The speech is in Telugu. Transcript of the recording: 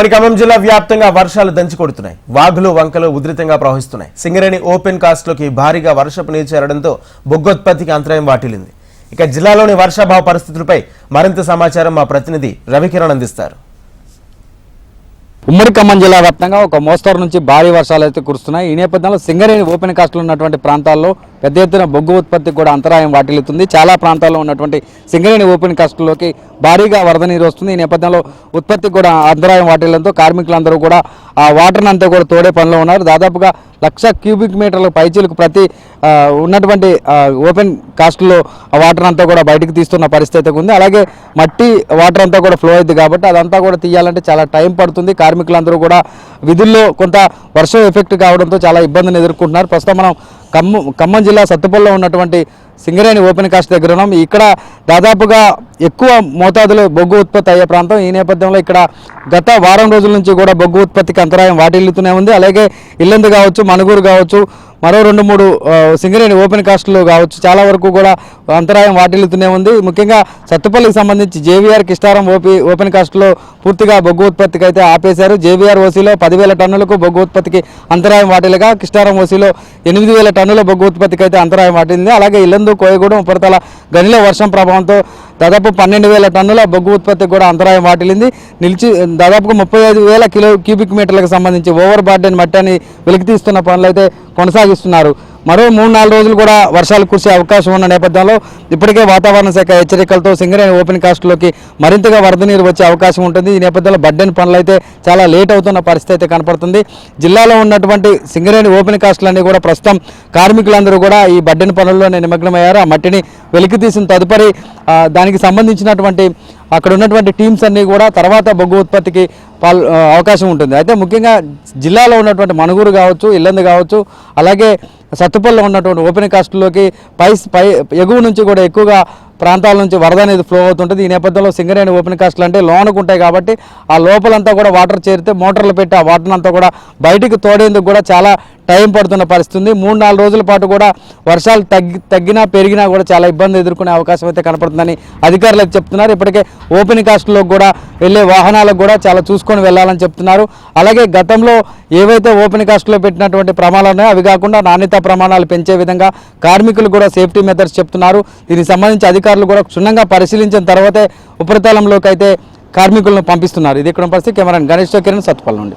మరి ఖమ్మం జిల్లా వ్యాప్తంగా వర్షాలు దంచి కొడుతున్నాయి. వాగులు వంకలు ఉధృతంగా ప్రవహిస్తున్నాయి. సింగరేణి ఓపెన్ కాస్ట్లోకి భారీగా వర్షపు నీరు చేరడంతో బొగ్గోత్పత్తికి అంతరాయం వాటిల్లింది. ఇక జిల్లాలోని వర్షాభావ పరిస్థితులపై మరింత సమాచారం మా ప్రతినిధి రవికిరణ్ అందిస్తారు. ఉమ్మడి ఖమ్మం జిల్లా వ్యాప్తంగా ఒక మోస్తరు నుంచి భారీ వర్షాలు అయితే కురుస్తున్నాయి. ఈ నేపథ్యంలో సింగరేణి ఓపెన్ కాస్ట్లో ఉన్నటువంటి ప్రాంతాల్లో పెద్ద ఎత్తున బొగ్గు ఉత్పత్తికి కూడా అంతరాయం వాటిల్లుతుంది. చాలా ప్రాంతాల్లో ఉన్నటువంటి సింగరేణి ఓపెన్ కాస్ట్లోకి భారీగా వరద నీరు వస్తుంది. ఈ నేపథ్యంలో ఉత్పత్తికి కూడా అంతరాయం వాటిల్లడంతో కార్మికులందరూ కూడా ఆ వాటర్ని అంతా కూడా తోడే పనిలో ఉన్నారు. దాదాపుగా లక్ష క్యూబిక్ మీటర్ల పైచీలకు ప్రతి ఉన్నటువంటి ఓపెన్ కాస్ట్లో ఆ వాటర్ అంతా కూడా బయటకు తీస్తున్న పరిస్థితి ఉంది. అలాగే మట్టి వాటర్ అంతా కూడా ఫ్లో అవుతుంది కాబట్టి అదంతా కూడా తీయాలంటే చాలా టైం పడుతుంది. కార్మికులందరూ కూడా విధుల్లో కొంత వర్షం ఎఫెక్ట్ కావడంతో చాలా ఇబ్బందిని ఎదుర్కొంటున్నారు. ప్రస్తుతం మనం ఖమ్మం ఖమ్మం జిల్లా సత్తుపల్లిలో ఉన్నటువంటి సింగరేణి ఓపెన్ కాస్ట్ దగ్గర ఉన్నాం. ఇక్కడ దాదాపుగా ఎక్కువ మోతాదులో బొగ్గు ఉత్పత్తి అయ్యే ప్రాంతం. ఈ నేపథ్యంలో ఇక్కడ గత వారం రోజుల నుంచి కూడా బొగ్గు ఉత్పత్తికి అంతరాయం వాటిల్లుతూనే ఉంది. అలాగే ఇల్లందు కావచ్చు మణుగూరు కావచ్చు మరో రెండు మూడు సింగరేణి ఓపెన్ కాస్ట్లు కావచ్చు. చాలా వరకు కూడా అంతరాయం వాటిల్లుతూనే ఉంది. ముఖ్యంగా సత్తుపల్లికి సంబంధించి జేవీఆర్ కిష్టారం ఓపీ ఓపెన్ కాస్ట్లో పూర్తిగా బొగ్గు ఉత్పత్తికి అయితే ఆపేశారు. జేవీఆర్ ఓసీలో పదివేల టన్నులకు బొగ్గు ఉత్పత్తికి అంతరాయం వాటిల్లుగా కిష్టారం ఓసీలో ఎనిమిది వేల టన్నుల బొగ్గు ఉత్పత్తికి అయితే అంతరాయం వాటింది అలాగే ఇల్లందు కోయగూడెం ఉపరితల గనిలో వర్షం ప్రభావంతో దాదాపు పన్నెండు వేల టన్నుల బొగ్గు ఉత్పత్తికి కూడా అంతరాయం వాటిల్లింది. నిలిచి దాదాపుగా ముప్పై ఐదు వేల కిలో క్యూబిక్ మీటర్లకు సంబంధించి ఓవర్ బార్డెన్ మట్టిని వెలికితీస్తున్న పనులు అయితే కొనసాగిస్తున్నారు. మరో మూడు నాలుగు రోజులు కూడా వర్షాలు కురిసే అవకాశం ఉన్న నేపథ్యంలో ఇప్పటికే వాతావరణ శాఖ హెచ్చరికలతో సింగరేణి ఓపెన్ కాస్ట్లోకి మరింతగా వరద నీరు వచ్చే అవకాశం ఉంటుంది. ఈ నేపథ్యంలో బడ్డెన్ పనులు అయితే చాలా లేట్ అవుతున్న పరిస్థితి అయితే కనపడుతుంది. జిల్లాలో ఉన్నటువంటి సింగరేణి ఓపెన్ కాస్ట్లన్నీ కూడా ప్రస్తుతం కార్మికులందరూ కూడా ఈ బడ్డెన్ పనుల్లోనే నిమగ్నమయ్యారు. ఆ మట్టిని వెలికి తీసిన తదుపరి దానికి సంబంధించినటువంటి అక్కడ ఉన్నటువంటి టీమ్స్ అన్నీ కూడా తర్వాత బొగ్గు ఉత్పత్తికి పాల్ అవకాశం ఉంటుంది. అయితే ముఖ్యంగా జిల్లాలో ఉన్నటువంటి మనుగురు కావచ్చు ఇల్లందు కావచ్చు అలాగే సత్తుపల్లిలో ఉన్నటువంటి ఓపెన్ కాస్ట్లోకి పై పై ఎగువ నుంచి కూడా ఎక్కువగా ప్రాంతాల నుంచి వరద అనేది ఫ్లో అవుతుంటుంది. ఈ నేపథ్యంలో సింగరేణి ఓపెన్ కాస్ట్లు అంటే లోనకు ఉంటాయి కాబట్టి ఆ లోపలంతా కూడా వాటర్ చేరితే మోటార్లు పెట్టి ఆ వాటర్ అంతా కూడా బయటికి తోడేందుకు కూడా చాలా టైం పడుతున్న పరిస్థితి మూడు నాలుగు రోజుల పాటు కూడా వర్షాలు తగ్గి తగ్గినా పెరిగినా కూడా చాలా ఇబ్బంది ఎదుర్కొనే అవకాశం అయితే కనపడుతుందని అధికారులు చెప్తున్నారు. ఇప్పటికే ఓపెన్ కాస్ట్లో కూడా వెళ్ళే వాహనాలకు కూడా చాలా చూసుకొని వెళ్ళాలని చెప్తున్నారు. అలాగే గతంలో ఏవైతే ఓపెన్ కాస్ట్లో పెట్టినటువంటి ప్రమాణాలు ఉన్నాయో అవి కాకుండా నాణ్యత ప్రమాణాలు పెంచే విధంగా కార్మికులు కూడా సేఫ్టీ మెథడ్స్ చెప్తున్నారు. దీనికి సంబంధించి అధికారులు కూడా క్షుణ్ణంగా పరిశీలించిన తర్వాతే ఉపరితలంలోకి అయితే కార్మికులను పంపిస్తున్నారు. ఇది ఇక్కడ పరిస్థితి. కెమెరా గణేష్ కిరణ్ సత్పల్ నుండి.